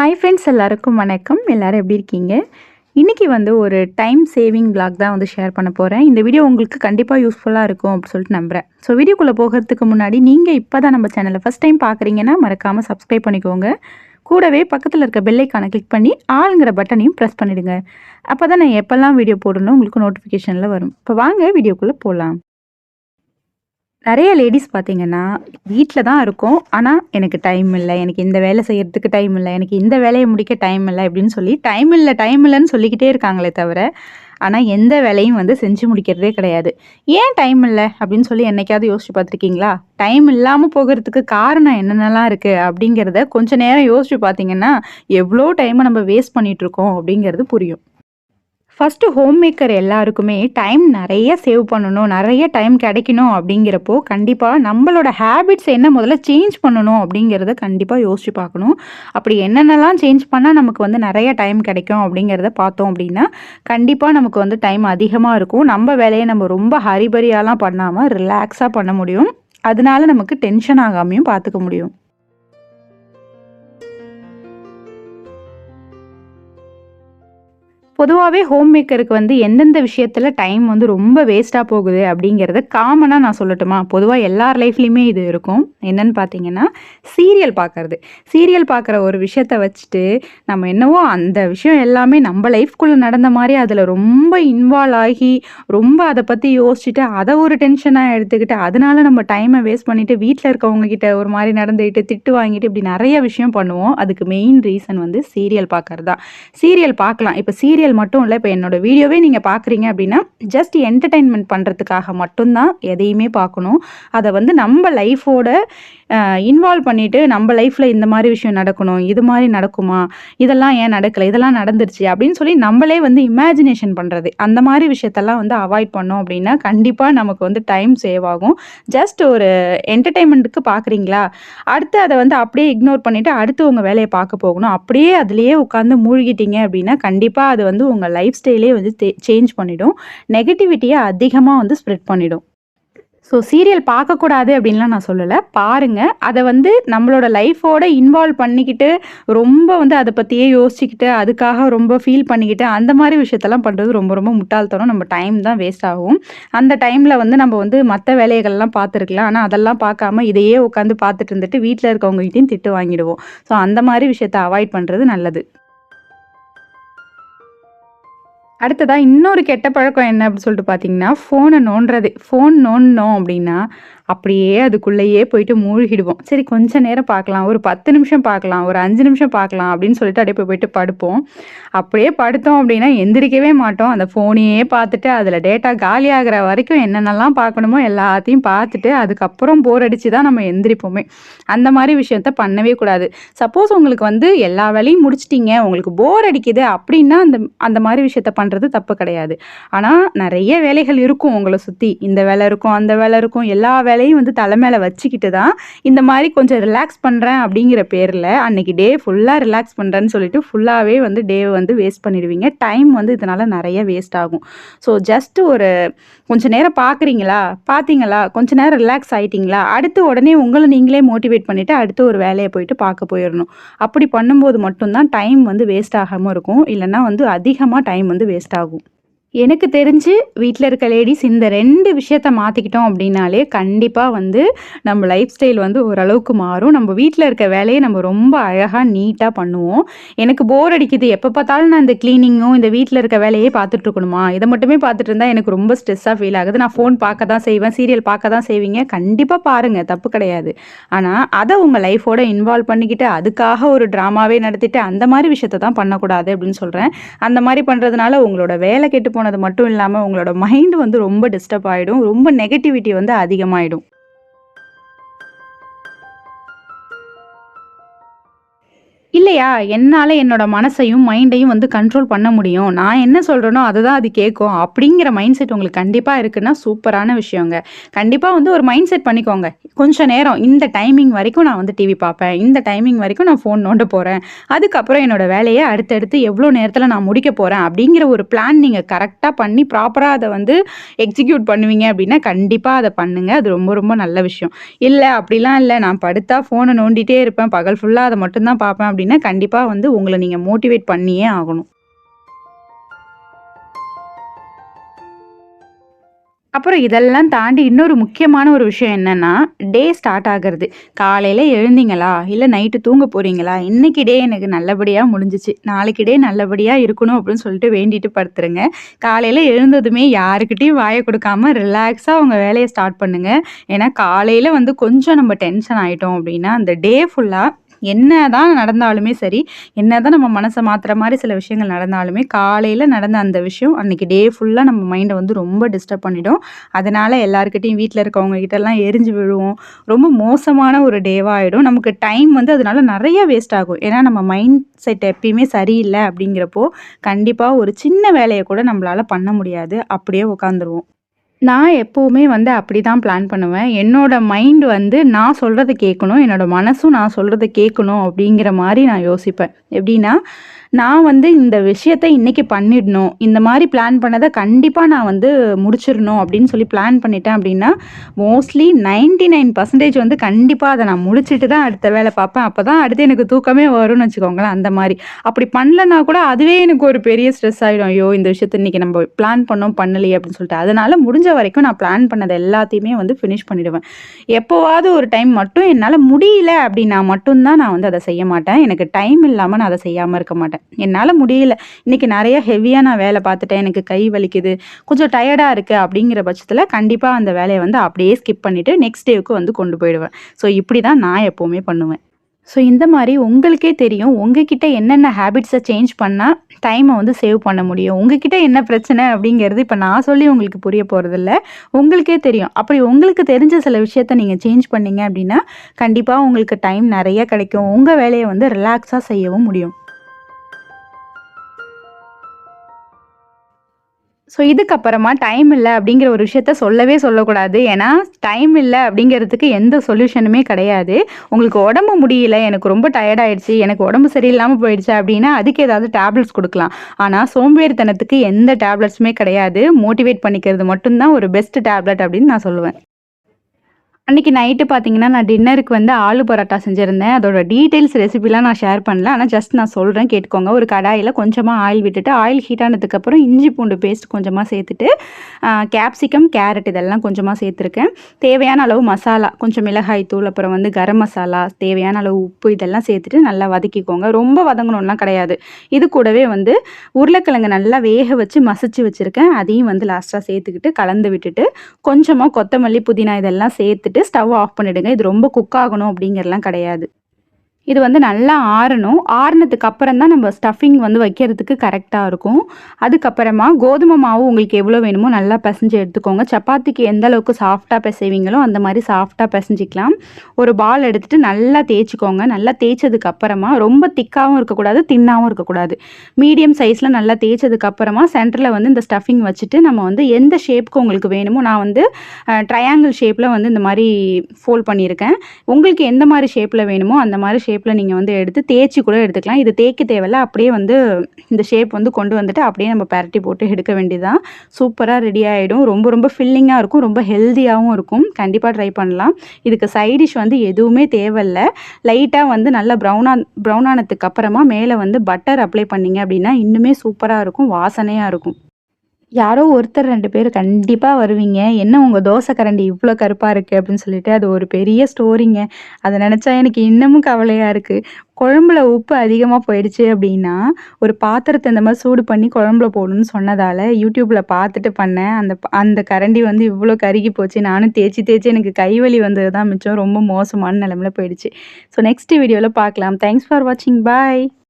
Hi friends எல்லாருக்கும் வணக்கம். எல்லாரும் எப்படி இருக்கீங்க? இன்றைக்கி வந்து ஒரு டைம் சேவிங் பிளாக் தான் வந்து ஷேர் பண்ண போகிறேன் இந்த வீடியோ உங்களுக்கு கண்டிப்பாக யூஸ்ஃபுல்லாக இருக்கும் அப்படின்னு சொல்லிட்டு நம்புகிறேன் ஸோ வீடியோக்குள்ளே போகிறதுக்கு முன்னாடி நீங்கள் இப்போ தான் நம்ம சேனலை ஃபஸ்ட் டைம் பார்க்குறீங்கன்னா மறக்காமல் சப்ஸ்கிரைப் பண்ணிக்கோங்க. கூடவே பக்கத்தில் இருக்க பெல்லைக்கான கிளிக் பண்ணி ஆளுங்கிற பட்டனையும் ப்ரெஸ் பண்ணிவிடுங்க அப்போ தான் நான் எப்போல்லாம் வீடியோ போடணும் உங்களுக்கு நோட்டிஃபிகேஷனில் வரும். இப்போ வாங்க வீடியோக்குள்ளே போகலாம் நிறைய லேடிஸ் பார்த்தீங்கன்னா வீட்டில் தான் இருக்கோம். ஆனால் எனக்கு டைம் இல்லை எனக்கு இந்த வேலை செய்கிறதுக்கு டைம் இல்லை எனக்கு இந்த வேலையை முடிக்க டைம் இல்லை அப்படின்னு சொல்லி டைம் இல்லை டைம் இல்லைன்னு சொல்லிக்கிட்டே இருக்காங்களே தவிர ஆனால் எந்த வேலையும் வந்து செஞ்சு முடிக்கிறதே கிடையாது. ஏன் டைம் இல்லை அப்படின்னு சொல்லி என்னைக்காவது யோசிச்சு பார்த்துருக்கீங்களா? டைம் இல்லாமல் போகிறதுக்கு காரணம் என்னென்னலாம் இருக்குது அப்படிங்கிறத கொஞ்சம் நேரம் யோசிச்சு பார்த்தீங்கன்னா எவ்வளோ டைமை நம்ம வேஸ்ட் பண்ணிகிட்ருக்கோம் அப்படிங்கிறது புரியும். ஃபஸ்ட்டு ஹோம் மேக்கர் எல்லாருக்குமே டைம் நிறைய சேவ் பண்ணணும் நிறைய டைம் கிடைக்கணும் அப்படிங்கிறப்போ கண்டிப்பாக நம்மளோட ஹேபிட்ஸ் என்ன முதல்ல சேஞ்ச் பண்ணணும் அப்படிங்கிறத கண்டிப்பாக யோசிச்சு பார்க்கணும். அப்படி என்னென்னலாம் சேஞ்ச் பண்ணால் நமக்கு வந்து நிறைய டைம் கிடைக்கும் அப்படிங்கிறத பார்த்தோம் அப்படின்னா கண்டிப்பாக நமக்கு வந்து டைம் அதிகமாக இருக்கும். நம்ம வேலையை நம்ம ரொம்ப ஹரிபரியாலாம் பண்ணாமல் ரிலாக்ஸாக பண்ண முடியும். அதனால நமக்கு டென்ஷன் ஆகாமையும் பார்த்துக்க முடியும். பொதுவாகவே ஹோம் மேக்கருக்கு வந்து எந்தெந்த விஷயத்தில் டைம் வந்து ரொம்ப வேஸ்ட்டாக போகுது அப்படிங்கிறத காமனாக நான் சொல்லட்டுமா? பொதுவாக எல்லார் லைஃப்லேயுமே இது இருக்கும். என்னன்னு பார்த்தீங்கன்னா சீரியல் பார்க்கறது சீரியல் பார்க்குற ஒரு விஷயத்த வச்சுட்டு நம்ம என்னவோ அந்த விஷயம் எல்லாமே நம்ம லைஃப்குள்ளே நடந்த மாதிரி அதில் ரொம்ப இன்வால்வ் ஆகி ரொம்ப அதை பற்றி யோசிச்சுட்டு அதை ஒரு டென்ஷனாக எடுத்துக்கிட்டு அதனால நம்ம டைமை வேஸ்ட் பண்ணிவிட்டு வீட்டில் இருக்கவங்க கிட்ட ஒரு மாதிரி நடந்துக்கிட்டு திட்டு வாங்கிட்டு இப்படி நிறைய விஷயம் பண்ணுவோம். அதுக்கு மெயின் ரீசன் வந்து சீரியல் பார்க்கறது தான் சீரியல் பார்க்கலாம் இப்போ சீரியல் மட்டும் இல்லை இப்போ என்னோட வீடியோவே நீங்கள் பார்க்குறீங்க அப்படின்னா ஜஸ்ட் என்டர்டெயின்மெண்ட் பண்ணுறதுக்காக மட்டும்தான் எதையுமே பார்க்கணும் அதை வந்து நம்ம லைஃபோட இன்வால்வ் பண்ணிவிட்டு நம்ம லைஃப்பில் இந்த மாதிரி விஷயம் நடக்கணும் இது மாதிரி நடக்குமா இதெல்லாம் ஏன் நடக்கலை இதெல்லாம் நடந்துருச்சு அப்படின்னு சொல்லி நம்மளே வந்து இமேஜினேஷன் பண்ணுறது அந்த மாதிரி விஷயத்தெல்லாம் வந்து அவாய்ட் பண்ணோம் அப்படின்னா கண்டிப்பாக நமக்கு வந்து டைம் சேவ் ஆகும். ஜஸ்ட் ஒரு என்டர்டைன்மெண்ட்டுக்கு பார்க்குறீங்களா அடுத்து அதை வந்து அப்படியே இக்னோர் பண்ணிவிட்டு அடுத்து உங்கள் வேலையை பார்க்க போகணும். அப்படியே அதுலேயே உட்காந்து மூழ்கிட்டீங்க அப்படின்னா கண்டிப்பாக அது வந்து உங்கள் லைஃப் ஸ்டைலே வந்து சேஞ்ச் பண்ணிடும். நெகட்டிவிட்டியை அதிகமாக வந்து ஸ்ப்ரெட் பண்ணிடும். ஸோ சீரியல் பார்க்கக்கூடாது அப்படின்லாம் நான் சொல்லலை. பாருங்கள் அதை வந்து நம்மளோட லைஃபோட இன்வால்வ் பண்ணிக்கிட்டு ரொம்ப வந்து அதை பற்றியே யோசிச்சுக்கிட்டு அதுக்காக ரொம்ப ஃபீல் பண்ணிக்கிட்டு அந்த மாதிரி விஷயத்தெல்லாம் பண்ணுறது ரொம்ப ரொம்ப முட்டாள்தனம். நம்ம டைம் தான் வேஸ்ட் ஆகும். அந்த டைமில் வந்து நம்ம வந்து மற்ற வேலைகள்லாம் பார்த்துருக்கலாம். ஆனால் அதெல்லாம் பார்க்காம இதையே உட்காந்து பார்த்துட்டு இருந்துட்டு வீட்டில் இருக்கவங்ககிட்டையும் திட்டு வாங்கிடுவோம். ஸோ அந்த மாதிரி விஷயத்தை அவாய்ட் பண்ணுறது நல்லது. அடுத்ததாக இன்னொரு கெட்ட பழக்கம் என்ன அப்படின்னு சொல்லிட்டு பார்த்தீங்கன்னா ஃபோனை நோண்டுறது. ஃபோன் நோண்டினோம் அப்படின்னா அப்படியே அதுக்குள்ளேயே போயிட்டு மூழ்கிடுவோம். சரி கொஞ்ச நேரம் பார்க்கலாம். ஒரு பத்து நிமிஷம் பார்க்கலாம். ஒரு அஞ்சு நிமிஷம் பார்க்கலாம் அப்படின்னு சொல்லிட்டு அப்படியே போயிட்டு படுப்போம். அப்படியே படுத்தோம் அப்படின்னா எந்திரிக்கவே மாட்டோம். அந்த ஃபோனையே பார்த்துட்டு அதில் டேட்டா காலி ஆகிற வரைக்கும் என்னென்னலாம் பார்க்கணுமோ எல்லாத்தையும் பார்த்துட்டு அதுக்கப்புறம் போர் அடித்து தான் நம்ம எந்திரிப்போமே. அந்த மாதிரி விஷயத்த பண்ணவே கூடாது. சப்போஸ் உங்களுக்கு வந்து எல்லா வேலையும் முடிச்சிட்டிங்க. உங்களுக்கு போர் அடிக்குது அப்படின்னா அந்த அந்த மாதிரி விஷயத்த பண்ணுறது தப்பு கிடையாது. ஆனால் நிறைய வேலைகள் இருக்கும் உங்களை சுற்றி இந்த வேலை இருக்கும் அந்த வேலை இருக்கும் எல்லா தலையும் வந்து தலை மேலே வச்சுக்கிட்டு தான் இந்த மாதிரி கொஞ்சம் ரிலாக்ஸ் பண்ணுறேன் அப்படிங்கிற பேரில் அன்னைக்கு டே ஃபுல்லாக ரிலாக்ஸ் பண்ணுறேன்னு சொல்லிட்டு ஃபுல்லாகவே வந்து டேவை வந்து வேஸ்ட் பண்ணிடுவீங்க. டைம் வந்து இதனால் நிறைய வேஸ்ட் ஆகும். ஸோ ஜஸ்ட் ஒரு கொஞ்ச நேரம் பார்க்குறீங்களா பார்த்தீங்களா கொஞ்ச நேரம் ரிலாக்ஸ் ஆகிட்டிங்களா அடுத்து உடனே உங்களை நீங்களே மோட்டிவேட் பண்ணிவிட்டு அடுத்து ஒரு வேலையை போயிட்டு பார்க்க போயிடணும். அப்படி பண்ணும்போது மட்டும்தான் டைம் வந்து வேஸ்ட் ஆகாமல் இருக்கும். இல்லைன்னா வந்து அதிகமாக டைம் வந்து வேஸ்ட் ஆகும். எனக்கு தெரிஞ்சு வீட்டில் இருக்க லேடிஸ் இந்த ரெண்டு விஷயத்த மாற்றிக்கிட்டோம் அப்படின்னாலே, கண்டிப்பாக வந்து நம்ம லைஃப் ஸ்டைல் வந்து ஓரளவுக்கு மாறும். நம்ம வீட்டில் இருக்க வேலையை நம்ம ரொம்ப அழகாக நீட்டாக பண்ணுவோம். எனக்கு போர் அடிக்குது. எப்போ பார்த்தாலும் நான் இந்த கிளீனிங்கும், இந்த வீட்டில் இருக்க வேலையே பார்த்துட்டு இருக்கணுமா? மட்டுமே பார்த்துட்டு இருந்தால் எனக்கு ரொம்ப ஸ்ட்ரெஸ்ஸாக ஃபீல் ஆகுது. நான் ஃபோன் பார்க்க தான் செய்வேன். சீரியல் பார்க்க தான் செய்வீங்க. கண்டிப்பாக பாருங்கள் தப்பு கிடையாது. ஆனால் அதை உங்கள் லைஃபோட இன்வால்வ் பண்ணிக்கிட்டு, அதுக்காக ஒரு ட்ராமாவே நடத்திட்டு, அந்த மாதிரி விஷயத்த தான் பண்ணக்கூடாது அப்படின்னு சொல்கிறேன் அந்த மாதிரி பண்ணுறதுனால உங்களோட வேலை கெட்டு போனது மட்டும் இல்லாமல் உங்களோட மைண்ட் வந்து ரொம்ப டிஸ்டர்ப் ஆகிடும் ரொம்ப நெகட்டிவிட்டி வந்து அதிகமாகிடும் இல்லையா, என்னால் என்னோட மனசையும், மைண்டையும் வந்து கண்ட்ரோல் பண்ண முடியும். நான் என்ன சொல்கிறேனோ அதை தான் அது கேட்கும். அப்படிங்கிற மைண்ட் செட் உங்களுக்கு கண்டிப்பாக இருக்குன்னா, சூப்பரான விஷயங்க. கண்டிப்பாக வந்து ஒரு மைண்ட் செட் பண்ணிக்கோங்க. கொஞ்சம் நேரம் இந்த டைமிங் வரைக்கும் நான் வந்து டிவி பார்ப்பேன். இந்த டைமிங் வரைக்கும் நான் ஃபோன் நோண்ட போகிறேன் அதுக்கப்புறம் என்னோட வேலையை அடுத்தடுத்து எவ்வளோ நேரத்தில் நான் முடிக்க போகிறேன் அப்படிங்கிற ஒரு பிளான் நீங்கள் கரெக்டாக பண்ணி ப்ராப்பராக அதை வந்து எக்ஸிக்யூட் பண்ணுவீங்க அப்படின்னா, கண்டிப்பாக அதை பண்ணுங்கள் அது ரொம்ப ரொம்ப நல்ல விஷயம். இல்லை அப்படிலாம் இல்லை நான் படுத்தா ஃபோனை நோண்டிகிட்டே இருப்பேன். பகல் ஃபுல்லாக அதை மட்டும்தான் பார்ப்பேன் அப்படின்னா, கண்டிப்பாக வந்து உங்களை நீங்கள் மோட்டிவேட் பண்ணியே ஆகணும். அப்புறம் இதெல்லாம் தாண்டி இன்னொரு முக்கியமான ஒரு விஷயம் என்னன்னா, டே ஸ்டார்ட் ஆகிறது காலையில் எழுந்தீங்களா? இல்லை நைட்டு தூங்க போறீங்களா? இன்னைக்கு டே எனக்கு நல்லபடியாக முடிஞ்சிச்சு நாளைக்கு டே நல்லபடியாக இருக்கணும் அப்படின்னு சொல்லிட்டு வேண்டிட்டு படுத்துருங்க. காலையில் எழுந்ததுமே யாருக்கிட்டையும் வாயை கொடுக்காம ரிலாக்ஸாக உங்கள் வேலையை ஸ்டார்ட் பண்ணுங்க. ஏன்னா, காலையில் வந்து கொஞ்சம் நம்ம டென்ஷன் ஆகிட்டோம் அப்படின்னா, அந்த டே ஃபுல்லாக என்ன என்னதான் நடந்தாலுமே சரி, என்னதான் நம்ம மனசை மாத்துற மாதிரி சில விஷயங்கள் நடந்தாலுமே, காலையில நடந்த அந்த விஷயம் அன்னைக்கு டே ஃபுல்லா நம்ம மைண்டை வந்து ரொம்ப டிஸ்டர்ப் பண்ணிடும். அதனால எல்லாருக்கிட்டையும் வீட்டில் இருக்கவங்க கிட்டலாம் எரிஞ்சு விழுவோம். ரொம்ப மோசமான ஒரு டேவாக ஆகிடும் நமக்கு டைம் வந்து அதனால நிறைய வேஸ்ட் ஆகும். ஏன்னா, நம்ம மைண்ட் செட் எப்பயுமே சரியில்லை அப்படிங்கிறப்போ, கண்டிப்பாக ஒரு சின்ன வேலையை கூட நம்மளால் பண்ண முடியாது. அப்படியே உட்காந்துருவோம். நான் எப்போவுமே வந்து அப்படி தான் பிளான் பண்ணுவேன். என்னோட மைண்ட் வந்து நான் சொல்கிறத கேட்கணும். என்னோட மனசும் நான் சொல்கிறத கேட்கணும் அப்படிங்கிற மாதிரி நான் யோசிப்பேன். எப்படின்னா, நான் வந்து இந்த விஷயத்த இன்னைக்கு பண்ணிடணும். இந்த மாதிரி பிளான் பண்ணதை கண்டிப்பாக நான் வந்து முடிச்சிடணும் அப்படின்னு சொல்லி பிளான் பண்ணிட்டேன் அப்படின்னா, மோஸ்ட்லி 99% வந்து கண்டிப்பாக அதை நான் முடிச்சுட்டு தான் அடுத்த வேலை பார்ப்பேன். அப்போ தான் அடுத்து எனக்கு தூக்கமே வரும்னு வச்சுக்கோங்களேன், அந்த மாதிரி அப்படி பண்ணலன்னா கூட அதுவே எனக்கு ஒரு பெரிய ஸ்ட்ரெஸ் ஆகிடும் ஐயோ! இந்த விஷயத்த இன்னைக்கு நம்ம பிளான் பண்ணோம் பண்ணலையே அப்படின்னு சொல்லிட்டு. அதனால முடிஞ்ச வரைக்கும் நான் பிளான் பண்ணது எல்லாத்தையுமே வந்து ஃபினிஷ் பண்ணிடுவேன். எப்போவாவது ஒரு டைம் மட்டும் என்னால் முடியல அப்படின்னா மட்டும் தான் நான் வந்து அதை செய்ய மாட்டேன். எனக்கு டைம் இல்லாமல் நான் அதை செய்யாம இருக்க மாட்டேன். என்னால் முடியல. இன்னைக்கு நிறைய ஹெவியாக நான் வேலை பார்த்துட்டேன். எனக்கு கை வலிக்குது. கொஞ்சம் டயர்டாக இருக்குது அப்படிங்கிற பட்சத்தில் கண்டிப்பாக அந்த வேலையை வந்து அப்படியே ஸ்கிப் பண்ணிவிட்டு நெக்ஸ்ட் டேவுக்கு வந்து கொண்டு போயிடுவேன். ஸோ இப்படி தான் நான் எப்போவுமே பண்ணுவேன். ஸோ இந்த மாதிரி உங்களுக்கே தெரியும். உங்ககிட்ட என்னென்ன ஹேபிட்ஸை சேஞ்ச் பண்ணால் டைமை வந்து சேவ் பண்ண முடியும். உங்ககிட்ட என்ன பிரச்சனை அப்படிங்கிறது இப்போ நான் சொல்லி உங்களுக்கு புரிய போகிறதில்ல உங்களுக்கே தெரியும். அப்படி உங்களுக்கு தெரிஞ்ச சில விஷயத்த நீங்கள் சேஞ்ச் பண்ணீங்க அப்படின்னா, கண்டிப்பாக உங்களுக்கு டைம் நிறைய கிடைக்கும். உங்கள் வேலையை வந்து ரிலாக்ஸாக செய்யவும் முடியும். ஸோ இதுக்கப்புறமா டைம் இல்லை அப்படிங்கிற ஒரு விஷயத்த சொல்லவே சொல்லக்கூடாது. ஏன்னா, டைம் இல்லை அப்படிங்கிறதுக்கு எந்த சொல்யூஷனுமே கிடையாது. உங்களுக்கு உடம்பு முடியல, எனக்கு ரொம்ப டயர்டாயிடுச்சு எனக்கு உடம்பு சரியில்லாமல் போயிடுச்சு அப்படின்னா, அதுக்கு ஏதாவது டேப்லெட்ஸ் கொடுக்கலாம் ஆனால் சோம்பேறித்தனத்துக்கு எந்த டேப்லெட்ஸுமே கிடையாது. மோட்டிவேட் பண்ணிக்கிறது மட்டும்தான் ஒரு பெஸ்ட் டேப்லெட் அப்படின்னு நான் சொல்லுவேன். அன்னைக்கு நைட்டு பார்த்தீங்கன்னா, நான் டின்னருக்கு வந்து ஆலு பரோட்டா செஞ்சுருந்தேன் அதோட டீட்டெயில்ஸ் ரெசிபிலாம் நான் ஷேர் பண்ணல. ஆனால் ஜஸ்ட் நான் சொல்கிறேன் கேட்டுக்கோங்க. ஒரு கடாயில் கொஞ்சமாக ஆயில் விட்டுட்டு, ஆயில் ஹீட் ஆனதுக்கப்புறம் இஞ்சி பூண்டு பேஸ்ட் கொஞ்சமாக சேர்த்துட்டு, கேப்சிகம், கேரட் இதெல்லாம் கொஞ்சமாக சேர்த்துருக்கேன். தேவையான அளவு மசாலா, கொஞ்சம் மிளகாய் தூள், அப்புறம் வந்து கரம் மசாலா, தேவையான அளவு உப்பு இதெல்லாம் சேர்த்துட்டு நல்லா வதக்கிக்கோங்க. ரொம்ப வதங்கணும்லாம் கிடையாது. இது கூடவே வந்து உருளைக்கிழங்கு நல்லா வேக வச்சு மசிச்சு வச்சுருக்கேன் அதையும் வந்து லாஸ்ட்டாக சேர்த்துக்கிட்டு கலந்து விட்டுட்டு, கொஞ்சமாக கொத்தமல்லி, புதினா இதெல்லாம் சேர்த்துட்டு ஸ்டவ் ஆஃப் பண்ணிடுங்க. இது ரொம்ப குக் ஆகணும் அப்படிங்கிறலாம் கிடையாது. இது வந்து நல்லா ஆறணும். ஆறினதுக்கு அப்புறம் தான் நம்ம ஸ்டஃபிங் வந்து வைக்கிறதுக்கு கரெக்டாக இருக்கும். அதுக்கப்புறமா கோதுமை மாவு உங்களுக்கு எவ்வளோ வேணுமோ நல்லா பிசைஞ்சு எடுத்துக்கோங்க. சப்பாத்திக்கு எந்த அளவுக்கு சாஃப்டாக பிசைவீங்களோ அந்த மாதிரி சாஃப்டாக பிசைஞ்சிக்கலாம் ஒரு பால் எடுத்துட்டு நல்லா தேய்ச்சிக்கோங்க நல்லா தேய்ச்சதுக்கு அப்புறமா ரொம்ப திக்காகவும் இருக்கக்கூடாது, தின்னாகவும் இருக்கக்கூடாது. மீடியம் சைஸில் நல்லா தேய்ச்சதுக்கு அப்புறமா சென்டரில் வந்து இந்த ஸ்டஃபிங் வச்சுட்டு, நம்ம வந்து எந்த ஷேப்க்கு உங்களுக்கு வேணுமோ நான் வந்து ட்ரையாங்கிள் ஷேப்பில் வந்து இந்த மாதிரி ஃபோல்ட் பண்ணியிருக்கேன். உங்களுக்கு எந்த மாதிரி ஷேப்பில் வேணுமோ, அந்த மாதிரி ஷேப் ஷேப்பில் நீங்கள் வந்து எடுத்து தேய்ச்சி கூட எடுத்துக்கலாம். இது தேய்க்க தேவையில்ல. அப்படியே வந்து இந்த ஷேப் வந்து கொண்டு வந்துட்டு, அப்படியே நம்ம பெரட்டி போட்டு எடுக்க வேண்டியதுதான் சூப்பராக ரெடி ஆகிடும் ரொம்ப ரொம்ப ஃபில்லிங்காக இருக்கும். ரொம்ப ஹெல்த்தியாகவும் இருக்கும். கண்டிப்பாக ட்ரை பண்ணலாம். இதுக்கு சைட் டிஷ் வந்து எதுவுமே தேவையில்ல. லைட்டாக வந்து நல்லா ப்ரௌனா ப்ரௌன் ஆனதுக்கு அப்புறமா மேலே வந்து பட்டர் அப்ளை பண்ணீங்க அப்படின்னா, இன்னுமே சூப்பராக இருக்கும். வாசனையாக இருக்கும். யாரோ ஒருத்தர் ரெண்டு பேர் கண்டிப்பாக வருவீங்க. என்ன உங்கள் தோசை கரண்டி இவ்வளோ கருப்பாக இருக்குது அப்படின்னு சொல்லிட்டு அது ஒரு பெரிய ஸ்டோரிங்க. அதை நினச்சா எனக்கு இன்னமும் கவலையாக இருக்குது குழம்புல உப்பு அதிகமாக போயிடுச்சு அப்படின்னா, ஒரு பாத்திரத்தை இந்த மாதிரி சூடு பண்ணி குழம்புல போடணும்னு சொன்னதால் யூடியூப்பில் பார்த்துட்டு பண்ணேன். அந்த அந்த கரண்டி வந்து இவ்வளோ கருகி போச்சு. நானும் தேய்ச்சி தேய்ச்சி எனக்கு கை வலி வந்தது தான் மிச்சம். ரொம்ப மோசமான நிலமையில போயிடுச்சு. ஸோ நெக்ஸ்ட் வீடியோவில் பார்க்கலாம். தேங்க்ஸ் ஃபார் வாட்சிங். பாய்.